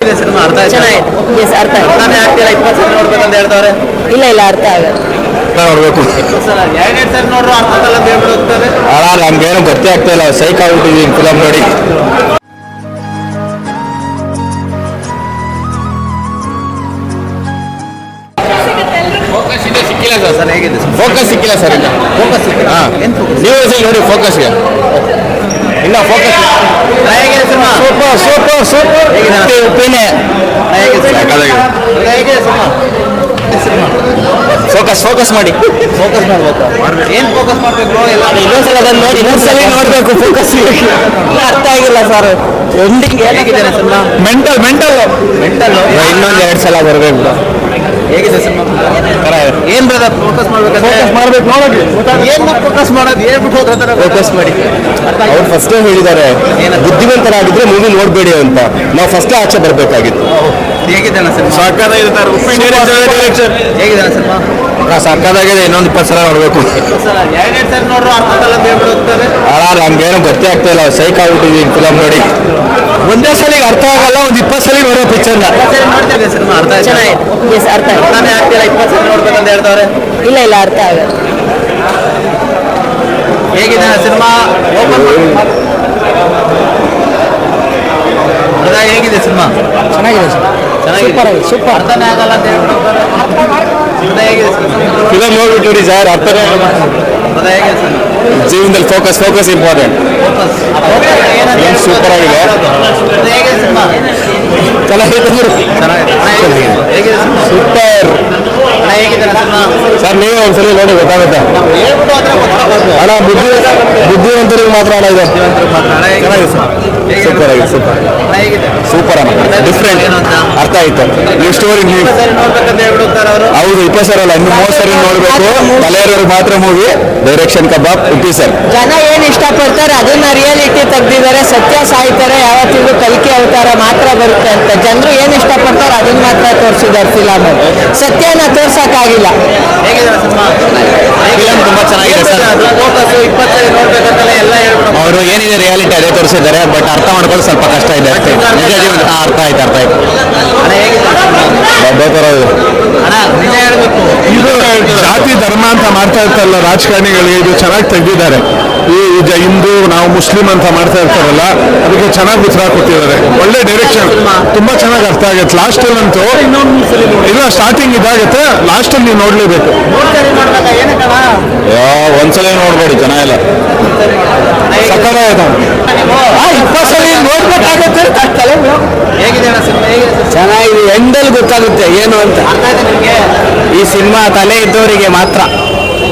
ಅರ್ಥ ಚೆನ್ನಾಗಿದೆ. ಎಸ್ ಅರ್ಥ ಆಯ್ತು. ನಾನೇ ಆಗ್ತಿಲ್ಲ ಇಪ್ಪತ್ತು ಸಲ ನೋಡ್ಬೇಕಂತ ಹೇಳ್ತಾವ್ರೆ? ಇಲ್ಲ ಇಲ್ಲ ಅರ್ಥ ಆಗಲ್ಲ. ನೋಡ್ಬೇಕು. ಸಲ ಎರಡೆರಡು ಸಲ ನೋಡ್ರು ಅರ್ಥ ಆಗಲ್ಲ ಅಂತ ನಮ್ಗೇನು ಗೊತ್ತೇ ಆಗ್ತಾ ಇಲ್ಲ. ಸೈಕ್ ಆಗ್ಬಿಟ್ಟಿದ್ವಿ ಫಿಲಮ್ ನೋಡಿ. ಫೋಕಸ್ ಇದೆ ಸಿಕ್ಕಿಲ್ಲ ಸರ್ ಹೇಗಿದೆ ಫೋಕಸ್ ಸಿಕ್ಕಿಲ್ಲ ಸರ್ ಇಲ್ಲ ಫೋಕಸ್ ಸಿಕ್ಕಿಲ್ಲ. ಹಾ. ನೀವು ನೋಡಿ ಫೋಕಸ್ಗೆ ಇಲ್ಲ ಫೋಕಸ್ ಸೂಪರ್ ಸೂಪರ್ ಸೂಪರ್? ಉಪ್ಪಿನೇ ಫೋಕಸ್ ಫೋಕಸ್ ಮಾಡಿ. ಫೋಕಸ್ ಮಾಡ್ಬೇಕು? ಏನ್ ಫೋಕಸ್ ಮಾಡ್ಬೇಕು? ಎಲ್ಲ ಇನ್ನೊಂದ್ಸಲ ಅದನ್ನ ನೋಡಿ ಇನ್ನೊಂದ್ಸಲ ನೋಡ್ಬೇಕು ಫೋಕಸ್ ಅರ್ಥ ಆಗಿಲ್ಲ ಸರ್. ಎಂಡಿಂಗ್ ಏನಾಗಿದೆ ಸಿನಿಮಾ? ಮೆಂಟಲ್ ಮೆಂಟಲ್ ಮೆಂಟಲ್ ಇನ್ನೊಂದ್ ಎರಡ್ ಸಲ ಬರ್ಬೇಕು. ಹೇಗಿದೆ ಸಿನಿಮಾ? ಏನ್ ಬ್ರದರ್ ಫೋಕಸ್ ಮಾಡ್ಬೇಕಂದ್ರೆ ಮಾಡ್ಬೇಕು ಏನ್ ಫೋಕಸ್ ಮಾಡೋದು? ಹೇಳ್ಬಿಟ್ಟು ಹೋದ್ರೆ ಫೋಕಸ್ ಮಾಡಿ. ಅವ್ರು ಫಸ್ಟ್ ಹೇಳಿದ್ದಾರೆ ಬುದ್ಧಿವಂತರ ಬುದ್ಧಿವಂತರಾಗಿದ್ರೆ ಮೂವಿ ನೋಡ್ಬೇಡಿ ಅಂತ. ನಾವು ಫಸ್ಟ್ ಆಚೆ ಬರ್ಬೇಕಾಗಿತ್ತು. ಹೇಗಿದೆ ಸಿನಿಮಾ? ಹೇಗಿದೆ ಸಿನಿಮಾ? ಸಕ್ಕದಾಗಿದೆ ಇನ್ನೊಂದು ಇಪ್ಪತ್ತು ಸಲ ನೋಡ್ಬೇಕು. ಅಲ್ಲ ನಮ್ಗೇನು ಗೊತ್ತೇ ಆಗ್ತಾ ಇಲ್ಲ. ಸೈಕ್ ಆಗ್ಬಿಟ್ಟಿದ್ವಿ ಫಿಲಮ್ ನೋಡಿ. ಒಂದೇ ಸಲಿಗೆ ಅರ್ಥ ಆಗಲ್ಲ ಒಂದು ಇಪ್ಪತ್ತು ಸಲ ನೋಡೋ ಪಿಕ್ಚರ್ ಸಿನಿಮಾ ಚೆನ್ನಾಗಿದೆ. ಎಸ್ ಅರ್ಥ ಆಯ್ತು. ನಾನೇ ಆಗ್ತಿಲ್ಲ ಇಪ್ಪತ್ತು ಸಲ ನೋಡ್ಬೇಕಂತ ಹೇಳ್ತಾವ್ರೆ. ಇಲ್ಲ ಇಲ್ಲ ಅರ್ಥ ಆಗಲ್ಲ. ಹೇಗಿದೆ ಸಿನಿಮಾ? ಓಪನ್ ಅದ ಹೇಗಿದೆ ಸಿನಿಮಾ? ಚೆನ್ನಾಗಿದೆ ಸರ್. ಚೆನ್ನಾಗಿದೆ. ಸೂಪರ್ ಆಗಿದೆ, super. ಅರ್ಥನೇ ಆಗಲ್ಲ ಅಂತ ಹೇಳ್ಬಿಟ್ಟು. ಅದ ಹೇಗಿದೆ ಫಿಲಮ್ ನೋಡ್ಬಿಟ್ಟು ನೋಡಿ ಸರ್ ಅರ್ಥನೇ ಆಗಲ್ಲ. ಅದ ಹೇಗಿದೆ ಸಿನಿಮಾ? ಜೀವನದಲ್ಲಿ ಫೋಕಸ್ ಫೋಕಸ್ ಇಂಪಾರ್ಟೆಂಟ್ ಸೂಪರ್ ಆಗಿದೆ. ಸೂಪರ್ ಸರ್ ನೀವೇ ಒಂದ್ಸಲಿ ನೋಡಿ ಗೊತ್ತಾಗುತ್ತೆ. ಅಣ್ಣ ಬುದ್ಧಿ ಬುದ್ಧಿವಂತರಿಗೆ ಮಾತ್ರ ಅಣ್ಣ ಇದೆ? ಸೂಪರ್ ಆಗಿದೆ ಸೂಪರ್ ಸೂಪರ್ ಅಣ್ಣ ಡಿಫ್ರೆಂಟ್ ಅರ್ಥ ಆಯ್ತು ಸ್ಟೋರಿ ನೀವು ಹೌದು ಇಪ್ಪತ್ತು ಸರ್ ಅಲ್ಲ ಇನ್ನು ಮೂವತ್ತು ಸರಿ ನೋಡ್ಬೇಕು. ಕಲೆಯರ್ ಮಾತ್ರ ಮೂವಿ ಡೈರೆಕ್ಷನ್ ಕಬಾಬ್ ಇಪ್ಪಿ ಸರ್ ಜನ ಏನ್ ಇಷ್ಟಪಡ್ತಾರೆ ಅದನ್ನ ರಿಯಾಲಿಟಿ ತೆಗ್ದಿದ್ದಾರೆ. ಸತ್ಯ ಸಾಯ್ತಾರೆ ಯಾವತ್ತಿಗೂ ಕಲಿಕೆ ಅವತಾರ ಮಾತ್ರ ಬರುತ್ತೆ ಅಂತ. ಜನರು ಏನ್ ಇಷ್ಟಪಡ್ತಾರೆ ಅದನ್ನ ಮಾತ್ರ ತೋರಿಸಿದ್ದಾರೆ ಫಿಲಮ್ ಸತ್ಯನ ತೋರ್ಸಕ್ಕಾಗಿಲ್ಲ. ತುಂಬಾ ಚೆನ್ನಾಗಿದೆ ಸರ್. ಅವರು ಏನಿದೆ ರಿಯಾಲಿಟಿ ಅದೇ ತೋರಿಸಿದ್ದಾರೆ ಬಟ್ ಅರ್ಥ ಮಾಡ್ಕೊಳ್ಳೋದು ಸ್ವಲ್ಪ ಕಷ್ಟ ಇದೆ ಅಷ್ಟೇ. ನಿಜ ಜೀವನ ಹಾ, ಅರ್ಥ ಆಯ್ತು ಅರ್ಥ ಆಯ್ತು. ಇದು ಜಾತಿ ಧರ್ಮ ಅಂತ ಮಾಡ್ತಾ ಇರ್ತಾರಲ್ಲ ರಾಜಕಾರಣಿಗಳಿಗೆ ಇದು ಚೆನ್ನಾಗಿ ತೆಗೆದಿದ್ದಾರೆ. ಈ ಈಗ ಹಿಂದೂ ನಾವು ಮುಸ್ಲಿಂ ಅಂತ ಮಾಡ್ತಾ ಇರ್ತಾರಲ್ಲ ಅದಕ್ಕೆ ಚೆನ್ನಾಗಿ ಉತ್ತರ ಕೊಟ್ಟಿದ್ದಾರೆ. ಒಳ್ಳೆ ಡೈರೆಕ್ಷನ್ ತುಂಬಾ ಚೆನ್ನಾಗಿ ಅರ್ಥ ಆಗುತ್ತೆ. ಲಾಸ್ಟ್ ಅಂತೂ ಇಲ್ಲ ಸ್ಟಾರ್ಟಿಂಗ್ ಇದಾಗುತ್ತೆ. ಲಾಸ್ಟ್ ಅಲ್ಲಿ ನೀವು ನೋಡ್ಲೇಬೇಕು. ಒಂದ್ಸಲ ನೋಡ್ಬೇಡಿ ಜನ ಎಲ್ಲ ಸಕ್ಕತ್ತಾಯ್ತು ಇಪ್ಪತ್ತು ಸಲ ನೋಡ್ಬೇಕಾಗುತ್ತೆ. ಹೇಗಿದೆ ಅಣ್ಣ ಸಿನಿಮಾ? ಚೆನ್ನಾಗಿದೆ. ಎಂಡಲ್ಲಿ ಗೊತ್ತಾಗುತ್ತೆ ಏನು ಅಂತ. ಈ ಸಿನಿಮಾ ತಲೆ ಇದ್ದವರಿಗೆ ಮಾತ್ರ.